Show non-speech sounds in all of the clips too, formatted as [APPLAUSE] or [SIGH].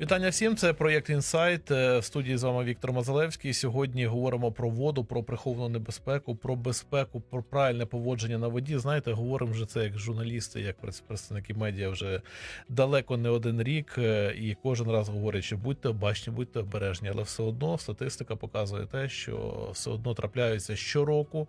Вітання всім. Це проєкт Інсайт. Е, В студії з вами Віктор Мазалевський. Сьогодні говоримо про воду, про приховану небезпеку, про безпеку, про правильне поводження на воді. Знаєте, говоримо вже це як журналісти, як пред- представники медіа вже далеко не один рік. е, І кожен раз говорять, що будьте обачні, будьте обережні, але все одно статистика показує те, що все одно трапляються щороку.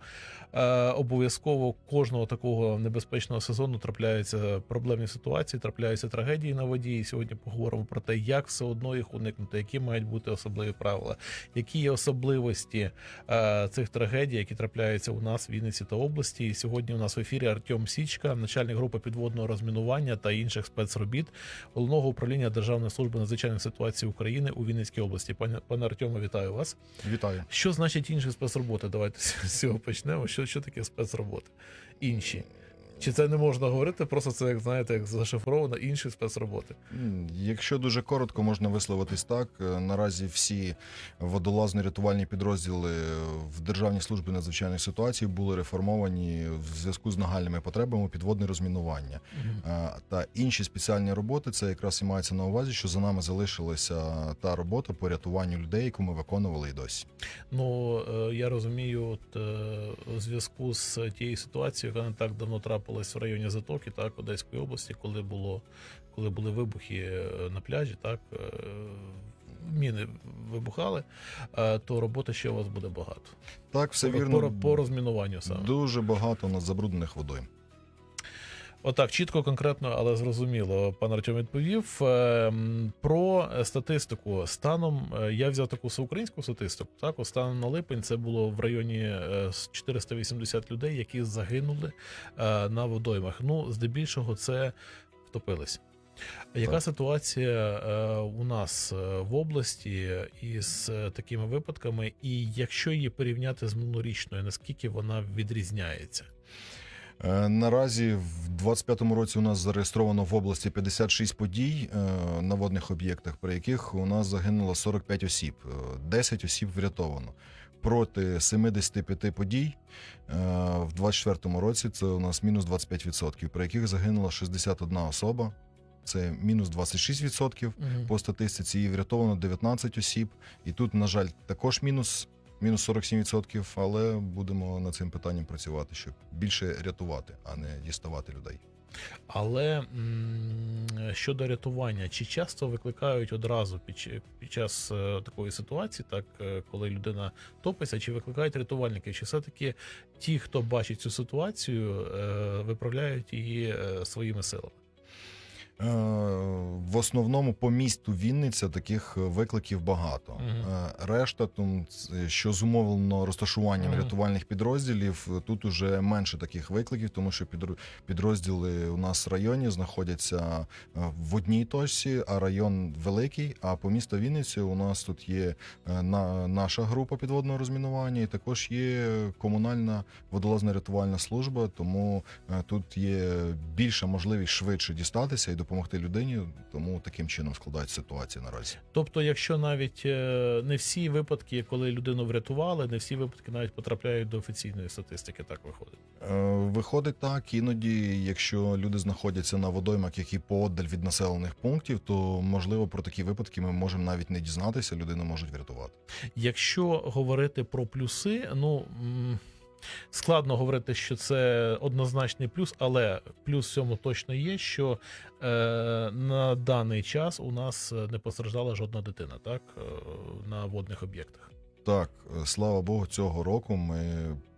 Е, Обов'язково кожного такого небезпечного сезону трапляються проблемні ситуації, трапляються трагедії на воді. І сьогодні поговоримо про те, як все одно їх уникнути, які мають бути особливі правила, які є особливості е, цих трагедій, які трапляються у нас в Вінниці та області. І сьогодні у нас в ефірі Артем Січка, начальник групи підводного розмінування та інших спецробіт головного управління Державної служби надзвичайних ситуацій України у Вінницькій області. Пане пане Артему, вітаю вас. Вітаю. Що значить інші спецроботи? Давайте з цього почнемо. Що, що таке спецроботи? Інші. Чи це не можна говорити? Просто це як знаєте, як зашифровано інші спецроботи. Якщо дуже коротко, можна висловитись так. Е, Наразі всі водолазно-рятувальні підрозділи в Державній службі надзвичайних ситуацій були реформовані в зв'язку з нагальними потребами підводне розмінування. Е, Та інші спеціальні роботи це якраз і мається на увазі, що за нами залишилася та робота по рятуванню людей, яку ми виконували і досі. Ну е, я розумію, от у зв'язку з тією ситуацією, яка не так давно трапилась в районі Затоки, так Одеської області, коли було коли були вибухи е, на пляжі, так е, міни вибухали, е, то роботи ще у вас буде багато. Так, все по, вірно. по, по розмінуванню саме. Дуже багато у нас забруднених водою. Отак, чітко, конкретно, але зрозуміло, пан Артем відповів. Ем, Про статистику. Станом е, я взяв таку всеукраїнську статистику. Так, станом на липень це було в районі е, з 480 людей, які загинули е, на водоймах. Ну, здебільшого, це втопились. Яка Так. ситуація е, у нас е, в області із е, такими випадками, і якщо її порівняти з минулорічною, наскільки вона відрізняється? Е, Наразі в 25-му році у нас зареєстровано в області 56 подій е, на водних об'єктах, при яких у нас загинуло 45 осіб, Е, 10 осіб врятовано. Проти 75 подій е, в 24-му році це у нас мінус 25%, при яких загинула 61 особа. Це мінус 26% Мгм. по статистиці. І врятовано 19 осіб. І тут, на жаль, також мінус. Мінус 47%, але будемо над цим питанням працювати, щоб більше рятувати, а не діставати людей. Але щодо рятування, чи часто викликають одразу під, під час е, такої ситуації, так е, коли людина топиться, чи викликають рятувальники? Чи все-таки ті, хто бачить цю ситуацію, е, виправляють її своїми силами? Е, В основному по місту Вінниця таких викликів багато. Е, Решта, там, що зумовлено розташуванням Мгм. рятувальних підрозділів, е, тут уже менше таких викликів, тому що підро- підрозділи у нас в районі знаходяться е, в одній точці, а район великий. А по місту Вінниці у нас тут є е, на, наша група підводного розмінування, і також є комунальна водолазна рятувальна служба. Тому е, тут є більша можливість швидше дістатися і допомогти людині. Тому таким чином складається ситуація наразі. Тобто, якщо навіть е, не всі випадки, коли людину врятували, не всі випадки навіть потрапляють до офіційної статистики, так виходить. Е, Виходить так, іноді, якщо люди знаходяться на водоймах, які поодаль від населених пунктів, то можливо про такі випадки ми можемо навіть не дізнатися, людину можуть врятувати. Якщо говорити про плюси, ну складно говорити, що це однозначний плюс, але плюс в цьому точно є, що е, на даний час у нас не постраждала жодна дитина, так е, на водних об'єктах. Так, е, слава Богу, цього року ми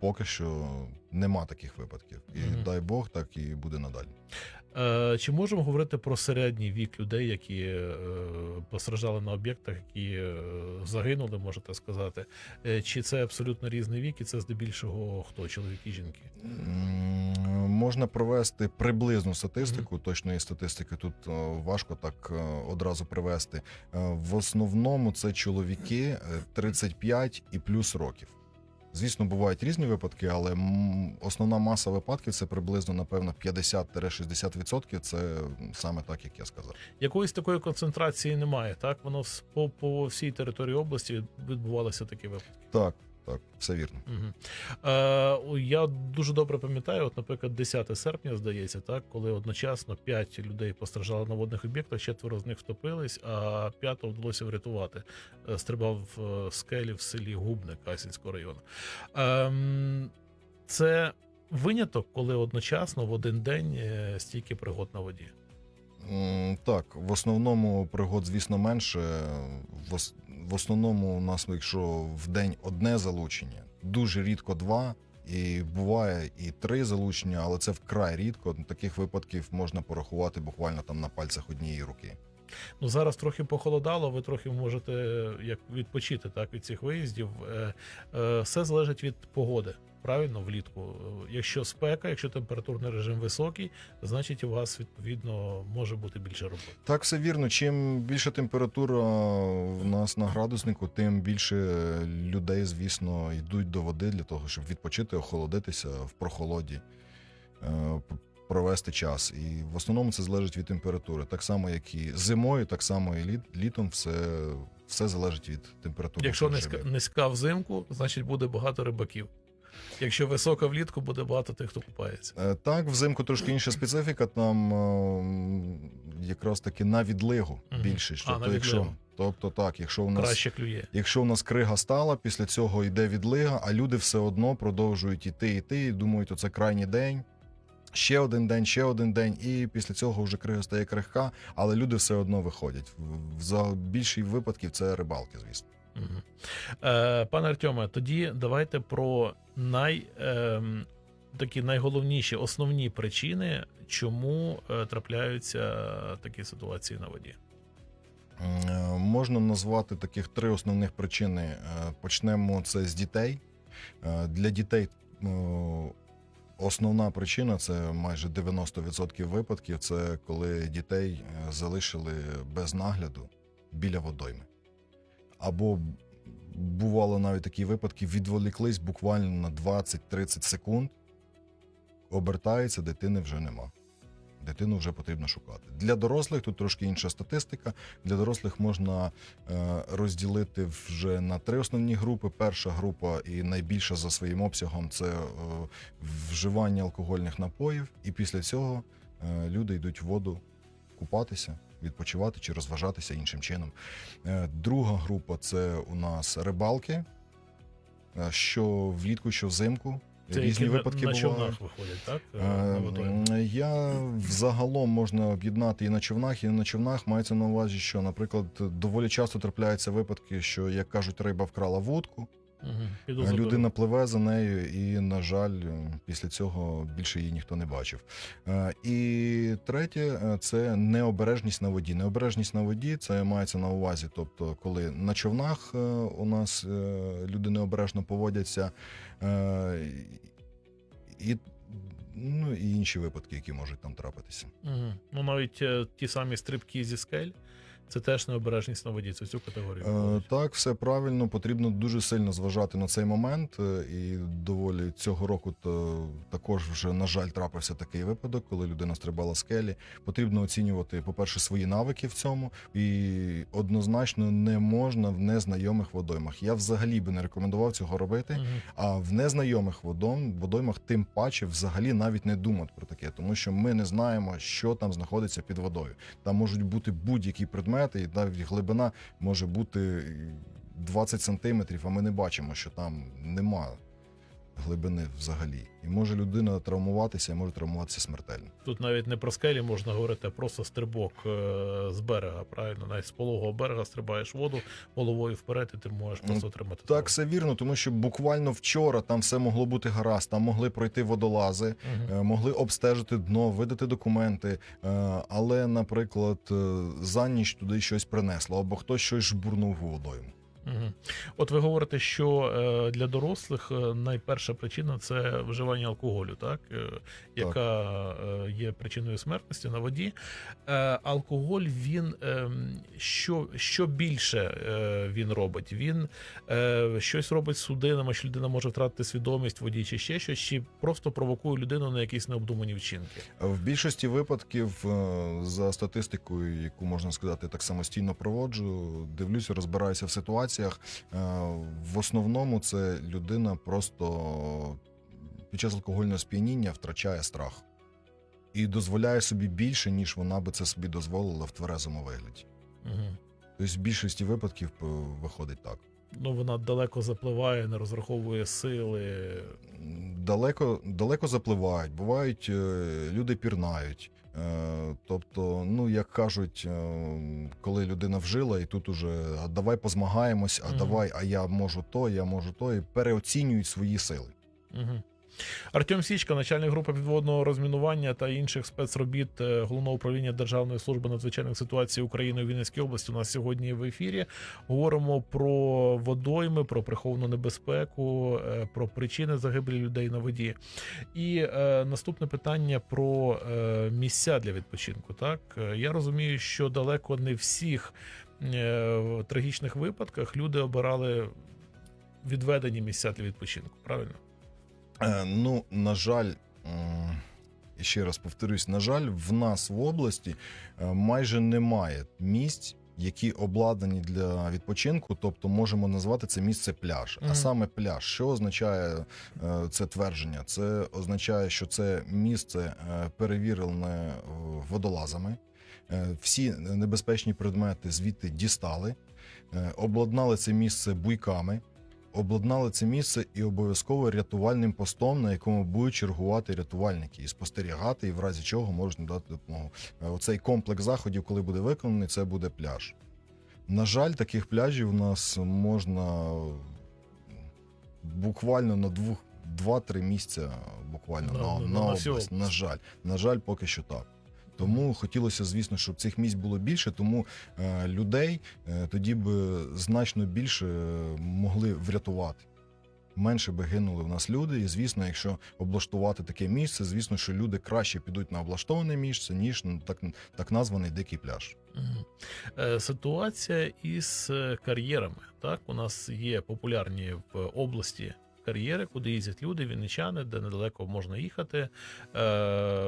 поки що нема таких випадків. І Мгм. дай Бог, так і буде надалі. Е, Чи можемо говорити про середній вік людей, які е, постраждали на об'єктах, які е, загинули, можете сказати? Чи це абсолютно різний вік, і це здебільшого хто чоловіки, жінки? Можна провести приблизну статистику. Точної статистики тут важко так одразу привести. В основному це чоловіки е, 35 і плюс років. Звісно, бувають різні випадки, але основна маса випадків це приблизно, напевно, 50-60%. Це саме так, як я сказав. Якоїсь такої концентрації немає, так? Воно по, по всій території області відбувалися такі випадки. Так, так, все вірно. Угу. Е, я дуже добре пам'ятаю, от, наприклад, 10 серпня, здається, так, коли одночасно 5 людей постраждали на водних об'єктах, четверо з них втопились, а п'ятого вдалося врятувати. Е, Стрибав в е, скелі в селі Губне Касінського району. Ем, це виняток, коли одночасно в один день е, стільки пригод на воді. Так, в основному пригод, звісно, менше. В, основному у нас, якщо в день одне залучення, дуже рідко два. І буває і три залучення, але це вкрай рідко. Таких випадків можна порахувати буквально там на пальцях однієї руки. Ну зараз трохи похолодало, ви трохи можете як відпочити так від цих виїздів. Е, е, Все залежить від погоди. Правильно, влітку. Якщо спека, якщо температурний режим високий, значить у вас відповідно може бути більше роботи. Так, все вірно. Чим більша температура у нас на градуснику, тим більше людей, звісно, йдуть до води для того, щоб відпочити, охолодитися в прохолоді, е, провести час. І в основному це залежить від температури. Так само, як і зимою, так само і літ, літом, все, все залежить від температури. Якщо низька, низька взимку, значить буде багато рибаків. Якщо висока влітку, буде багато тих, хто купається. Е, Так, взимку трошки інша специфіка. Там е, якраз таки на відлигу більше. А, на Тобто, якщо, відлигу. тобто так, якщо у нас Краще клює. Якщо у нас крига стала, після цього йде відлига, а люди все одно продовжують іти, іти, і думають, оце крайній день. Ще один день, ще один день, і після цього вже крига стає крихка, але люди все одно виходять. За більшість випадків це рибалки, звісно. Мгм. Е, пане Артеме, тоді давайте про най, ем, такі найголовніші основні причини, чому е, трапляються такі ситуації на воді. Е, Можна назвати таких три основних причини. Е, Почнемо це з дітей. Е, Для дітей е, основна причина це майже 90% випадків. Це коли дітей е, залишили без нагляду біля водойми. Або бувало навіть такі випадки, відволіклись буквально на 20-30 секунд, обертається, дитини вже нема. Дитину вже потрібно шукати. Для дорослих тут трошки інша статистика. Для дорослих можна е, розділити вже на три основні групи. Перша група і найбільша за своїм обсягом це е, вживання алкогольних напоїв. І після цього е, люди йдуть в воду купатися, відпочивати чи розважатися іншим чином. Друга група це у нас рибалки, що влітку, що взимку. Це Різні які випадки на на човнах виходять, так? Е, на? Я взагалом можна об'єднати і на човнах, і не на човнах. Мається на увазі, що, наприклад, доволі часто трапляються випадки, що, як кажуть, риба вкрала вудку, А людина пливе за нею, і, на жаль, після цього більше її ніхто не бачив. Е, І третє е, це необережність на воді. Необережність на воді це мається на увазі. Тобто, коли на човнах е, у нас е, люди необережно поводяться, е, і, ну, і інші випадки, які можуть там трапитися. Мгм. Ну навіть е, ті самі стрибки зі скель, це теж необережність на воді. Це цю категорію. Е, так, все правильно. Потрібно дуже сильно зважати на цей момент. е, І доволі цього року то також вже, на жаль, трапився такий випадок, коли людина стрибала скелі. Потрібно оцінювати, по-перше, свої навики в цьому, і однозначно не можна в незнайомих водоймах. Я взагалі би не рекомендував цього робити. Мгм. А в незнайомих водом, водоймах тим паче взагалі навіть не думати про таке, тому що ми не знаємо, що там знаходиться під водою. Там можуть бути будь-які предмети, і навіть глибина може бути 20 сантиметрів, а ми не бачимо, що там нема глибини взагалі. І може людина травмуватися, і може травмуватися смертельно. Тут навіть не про скелі можна говорити, а просто стрибок е, з берега. Правильно, навіть з пологого берега стрибаєш воду головою вперед, і ти можеш просто отримати. Так, все вірно, тому що буквально вчора там все могло бути гаразд, там могли пройти водолази. Е, могли обстежити дно, видати документи, е, але, наприклад, за ніч туди щось принесло, або хтось щось жбурнув у Мгм. От ви говорите, що е, для дорослих е, найперша причина це вживання алкоголю, так? Е, яка е, є причиною смертності на воді. Алкоголь він ем, що, що більше він робить? Він щось робить з судинами, що людина може втратити свідомість в воді, чи ще щось, чи просто провокує людину на якісь необдумані вчинки. В більшості випадків, за статистикою, яку можна сказати, так самостійно проводжу, дивлюся, розбираюся в ситуаціях. Е, В основному це людина просто під час алкогольного сп'яніння втрачає страх і дозволяє собі більше, ніж вона би це собі дозволила в тверезому вигляді. Угу. Тобто, в більшості випадків е, виходить так. Ну, вона далеко запливає, не розраховує сили. далеко, далеко запливають, бувають е, люди пірнають. Е, Тобто, ну як кажуть, е, коли людина вжила, і тут уже а давай позмагаємось, а Мгм. давай, а я можу то, я можу то, і переоцінюють свої сили. Угу. Артем Січка, начальник групи підводного розмінування та інших спецробіт е, головного управління Державної служби надзвичайних ситуацій України у Вінницькій області. У нас сьогодні в ефірі говоримо про водойми, про приховану небезпеку, е, про причини загибелі людей на воді. І е, наступне питання про е, місця для відпочинку. Так Е, я розумію, що далеко не всіх е, трагічних випадках люди обирали відведені місця для відпочинку. Правильно? Е, Ну, на жаль, ще раз повторюсь, на жаль, в нас в області е, майже немає місць. Які обладнані для відпочинку, тобто можемо назвати це місце пляж. Мгм. А саме пляж, що означає е, це твердження? Це означає, що це місце перевірене водолазами. Всі небезпечні предмети звідти дістали, обладнали це місце буйками, обладнали це місце і обов'язково рятувальним постом, на якому будуть чергувати рятувальники і спостерігати, і в разі чого можуть надати допомогу. Е, Оцей комплекс заходів, коли буде виконаний, це буде пляж. На жаль, таких пляжів у нас можна буквально на двох. Два-три місця буквально На- на, на- на, на область. На жаль, на жаль, поки що так. Тому хотілося, звісно, щоб цих місць було більше, тому е, людей е, тоді б значно більше е, могли врятувати. Менше би гинули в нас люди, і звісно, якщо облаштувати таке місце, звісно, що люди краще підуть на облаштоване місце, ніж на так, так названий дикий пляж. Ситуація із кар'єрами. Так, у нас є популярні в області кар'єри, куди їздять люди, вінничани, де недалеко можна їхати, е,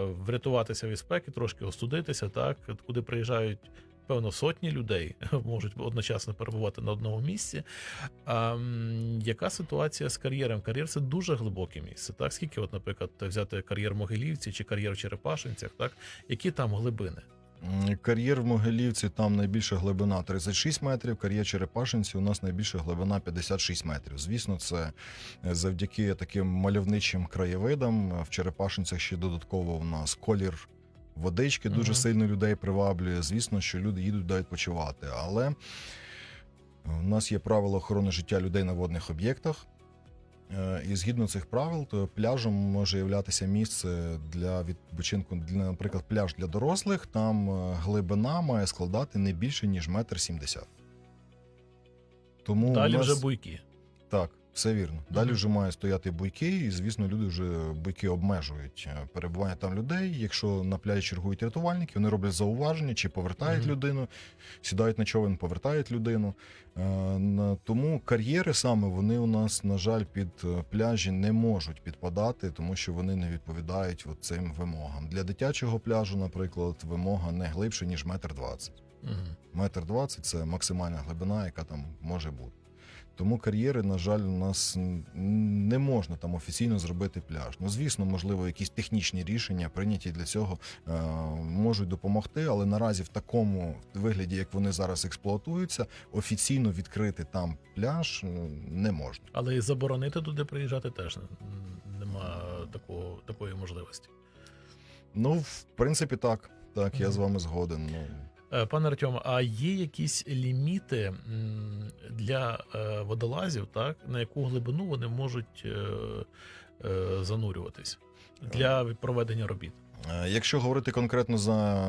врятуватися від спеки, трошки остудитися, так, куди приїжджають. Певно, сотні людей [LAUGHS] можуть одночасно перебувати на одному місці. А, яка ситуація з кар'єром? Кар'єр це дуже глибоке місце. Так, скільки, от, наприклад, взяти кар'єр Могилівці чи кар'єр в Черепашинцях, так, які там глибини? Кар'єр в Могилівці там найбільша глибина 36 метрів, кар'єр Черепашинці у нас найбільша глибина 56 метрів. Звісно, це е, завдяки таким мальовничим краєвидам. В Черепашинцях ще додатково у нас колір водички дуже Мгм. сильно людей приваблює. Звісно, що люди їдуть туди відпочивати. Але у нас є правила охорони життя людей на водних об'єктах. Е, І згідно цих правил, то пляжем може являтися місце для відпочинку, для, наприклад, пляж для дорослих. Там е, глибина має складати не більше ніж метр сімдесят. Тому Далі нас... вже буйки. так, все вірно. Далі вже має стояти буйки, і звісно, люди вже буйки обмежують е, перебування там людей. Якщо на пляжі чергують рятувальники, вони роблять зауваження, чи повертають Мгм. людину, сідають на човен, повертають людину. Е, Тому кар'єри саме вони у нас, на жаль, під е, пляжі не можуть підпадати, тому що вони не відповідають от цим вимогам. Для дитячого пляжу, наприклад, вимога не глибше ніж метр двадцять. Метр двадцять це максимальна глибина, яка там може бути. Тому кар'єри, на жаль, у нас не можна там офіційно зробити пляж. Ну, звісно, можливо, якісь технічні рішення прийняті для цього е, можуть допомогти, але наразі в такому вигляді, як вони зараз експлуатуються, офіційно відкрити там пляж е, не можна. Але і заборонити туди приїжджати теж нема такого, такої можливості. Ну, в принципі, так. Так, я Мгм. з вами згоден. Ну, Пане Артем, а є якісь ліміти для е, водолазів, так, на яку глибину вони можуть е, е, занурюватись для проведення робіт? Е, Якщо говорити конкретно за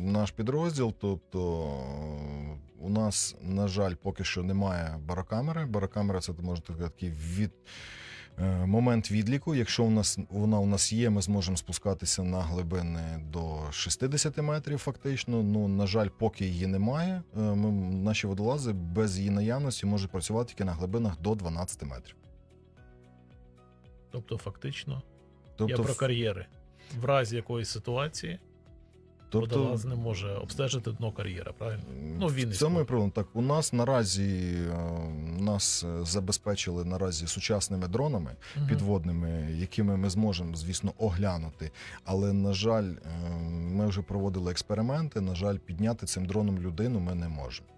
наш підрозділ, тобто е, у нас, на жаль, поки що немає барокамери. Барокамера це можна сказати такий від. Е, Момент відліку. Якщо у нас вона у нас є, ми зможемо спускатися на глибини до 60 метрів. Фактично. Ну на жаль, поки її немає. е, Ми наші водолази без її наявності можуть працювати тільки на глибинах до 12 метрів. Тобто, фактично, Тобто, я про кар'єри. В разі якоїсь ситуації тобто водолаз не може обстежити дно кар'єра, правильно? Ну, в Це ми про так. У нас наразі е, нас е, забезпечили наразі сучасними дронами угу. підводними, якими ми зможемо, звісно, оглянути. Але на жаль, е, ми вже проводили експерименти. На жаль, підняти цим дроном людину ми не можемо.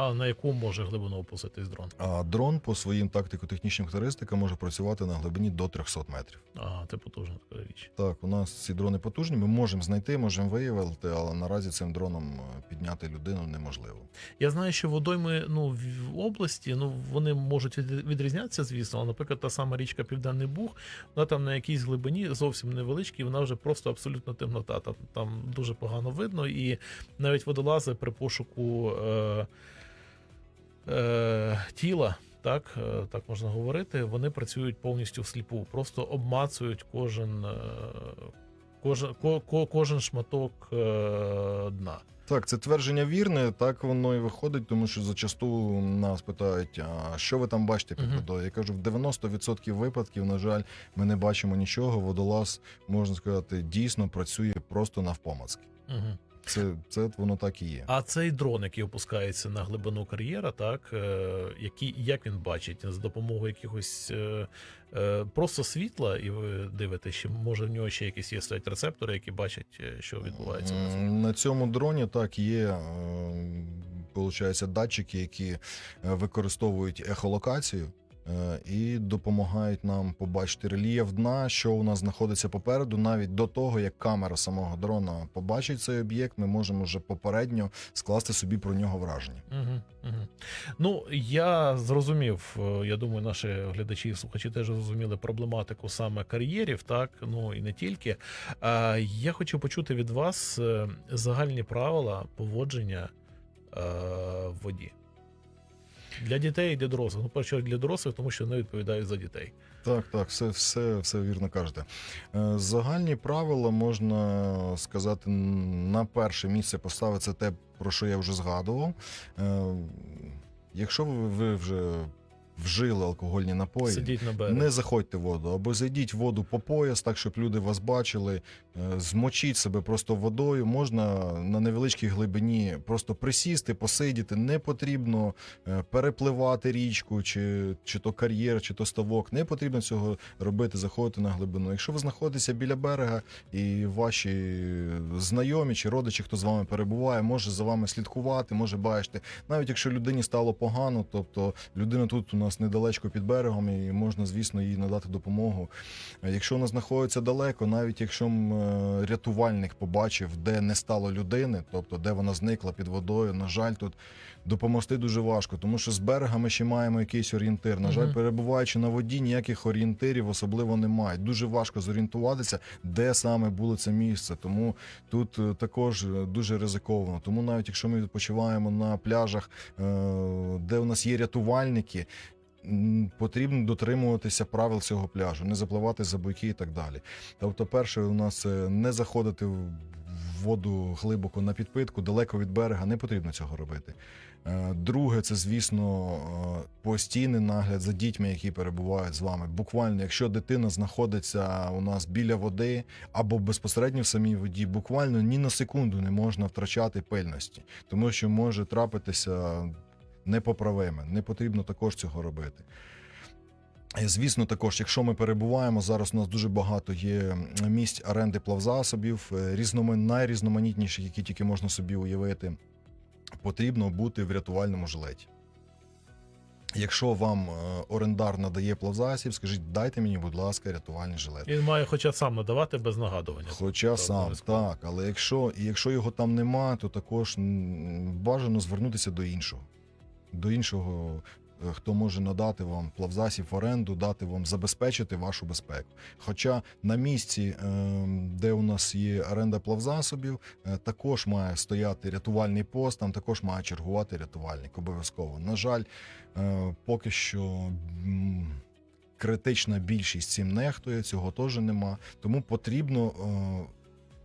А на яку може глибину опуститись дрон? А дрон по своїм тактико-технічним характеристикам може працювати на глибині до 300 метрів. Ага, це потужна така річ. Так, у нас ці дрони потужні. Ми можемо знайти, можемо виявити, але наразі цим дроном е, підняти людину неможливо. Я знаю, що водойми ну, в області ну, вони можуть від- відрізнятися, звісно, але, наприклад, та сама річка Південний Буг, вона там на якійсь глибині зовсім невеличкій, вона вже просто абсолютно темнота. Там, там дуже погано видно, і навіть водолази при пошуку е, е, тіла. Так, е, так можна говорити. Вони працюють повністю всліпу, просто обмацують кожен, е, кожен, ко, ко, кожен шматок е, дна. Так, це твердження вірне, так воно і виходить, тому що зачасту нас питають, а що ви там бачите під водою? Я кажу, в 90% випадків, на жаль, ми не бачимо нічого. Водолаз, можна сказати, дійсно працює просто навпомацки. Угу. Це, це воно так і є. А цей дрон, який опускається на глибину кар'єра, так е, який, як він бачить за допомогою якихось е, е, просто світла, і ви дивитесь, чи може в нього ще якісь є стоять рецептори, які бачать, е, що відбувається на цьому дроні так є. Получається, датчики, які е, використовують ехолокацію. Е, І допомагають нам побачити рельєф дна, що у нас знаходиться попереду. Навіть до того, як камера самого дрона побачить цей об'єкт, ми можемо вже попередньо скласти собі про нього враження. Угу, угу. Ну, я зрозумів. е, Я думаю, наші глядачі і слухачі теж зрозуміли проблематику саме кар'єрів, так ну і не тільки. Я хочу почути від вас е, загальні правила поводження в воді. Для дітей і для дорослих. Ну, перше для дорослих, тому що не відповідають за дітей. Так, так, все, все, все вірно кажете. Е, Загальні правила можна сказати, на перше місце поставити це те, про що я вже згадував. Е, Якщо ви, ви вже вжили алкогольні напої, Сидіть на березі. не заходьте в воду, або зайдіть в воду по пояс, так щоб люди вас бачили. Е, Змочіть себе просто водою. Можна на невеличкій глибині просто присісти, посидіти. Не потрібно е, перепливати річку, чи, чи то кар'єр, чи то ставок. Не потрібно цього робити, заходити на глибину. Якщо ви знаходитеся біля берега і ваші знайомі чи родичі, хто з вами перебуває, може за вами слідкувати, може бачити. Навіть якщо людині стало погано, тобто людина тут у нас недалечко під берегом, і можна, звісно, їй надати допомогу. Якщо вона знаходиться далеко, навіть якщо е, рятувальник побачив, де не стало людини, тобто де вона зникла під водою, на жаль, тут допомогти дуже важко, тому що з берега ми ще маємо якийсь орієнтир. На жаль, перебуваючи на воді, ніяких орієнтирів особливо немає. Дуже важко зорієнтуватися, де саме було це місце. Тому тут е, також е, дуже ризиковано. Тому навіть якщо ми відпочиваємо на пляжах, де у нас є рятувальники. Потрібно дотримуватися правил цього пляжу, не запливати за бойки і так далі. Тобто, перше, у нас е, не заходити в воду глибоко на підпитку, далеко від берега, не потрібно цього робити. Е, Друге, це звісно е, постійний нагляд за дітьми, які перебувають з вами. Буквально, якщо дитина знаходиться у нас біля води або безпосередньо в самій воді, буквально ні на секунду не можна втрачати пильності, тому що може трапитися непоправиме. Не потрібно також цього робити. Е, Звісно, також, якщо ми перебуваємо, зараз у нас дуже багато є місць оренди плавзасобів, е, найрізноманітніших, які тільки можна собі уявити. Потрібно бути в рятувальному жилеті. Якщо вам е, орендар надає плавзасіб, скажіть, дайте мені, будь ласка, рятувальний жилет. Він має хоча сам надавати без нагадування. Хоча Це сам так, але якщо, якщо його там нема, то також бажано звернутися до іншого. До іншого е, хто може надати вам плавзасіб в оренду, дати вам забезпечити вашу безпеку. Хоча на місці, е, де у нас є оренда плавзасобів, е, також має стояти рятувальний пост, там також має чергувати рятувальник обов'язково. На жаль, поки що. Критична більшість цим нехтує, цього теж нема. Тому потрібно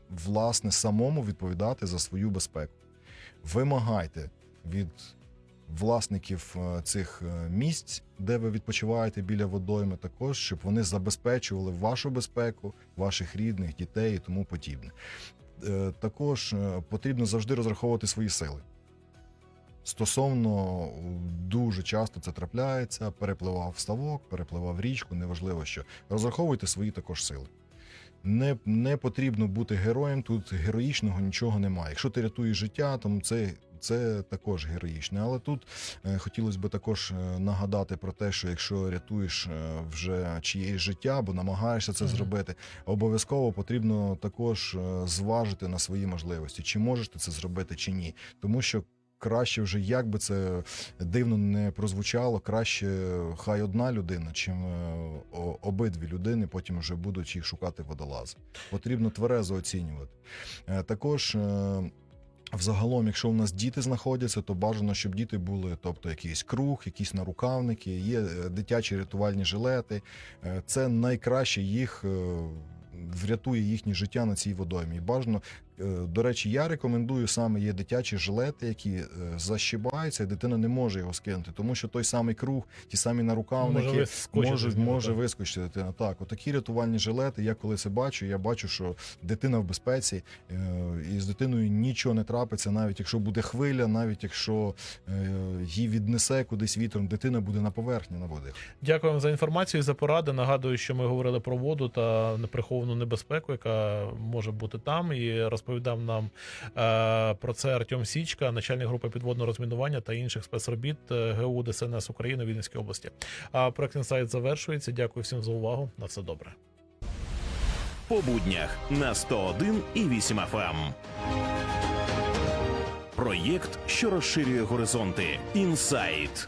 власне самому відповідати за свою безпеку. Вимагайте від власників е, цих е, місць, де ви відпочиваєте біля водойми, також щоб вони забезпечували вашу безпеку, ваших рідних, дітей і тому подібне. Е, Також потрібно завжди розраховувати свої сили. Стосовно дуже часто це трапляється, перепливав ставок, перепливав річку, неважливо що. Розраховуйте свої також сили. Не, не потрібно бути героєм, тут героїчного нічого немає. Якщо ти рятуєш життя, то це, це також героїчне. Але тут е, хотілося б також е, нагадати про те, що якщо рятуєш е, вже чиєсь життя або намагаєшся це Мгм. зробити, обов'язково потрібно також зважити на свої можливості, чи можеш ти це зробити, чи ні. Тому що краще вже як би це дивно не прозвучало, краще хай одна людина, чим обидві людини потім вже будуть їх шукати водолази. Потрібно тверезо оцінювати. Також. Взагалом, якщо у нас діти знаходяться, то бажано, щоб діти були, тобто якийсь круг, якісь нарукавники, є е, дитячі рятувальні жилети. Е, Це найкраще їх е, врятує їхнє життя на цій водоймі. І бажано, до речі, я рекомендую саме є дитячі жилети, які е, защибаються, і дитина не може його скинути, тому що той самий круг, ті самі нарукавники Може вискочити може, може так. вискочити дитина. Так, отакі рятувальні жилети. Я коли це бачу, я бачу, що дитина в безпеці, е, і з дитиною нічого не трапиться, навіть якщо буде хвиля, навіть якщо е, її віднесе кудись вітром, дитина буде на поверхні на води. Дякую вам за інформацію і за поради. Нагадую, що ми говорили про воду та неприховану небезпеку, яка може бути там. І розповідав нам е, про це Артем Січка, начальник групи підводного розмінування та інших спецробіт е, ГУ ДСНС України в Вінницькій області. А проект інсайт завершується. Дякую всім за увагу. На все добре. По буднях на 101 і 8 FM. Проєкт, що розширює горизонти. Інсайт.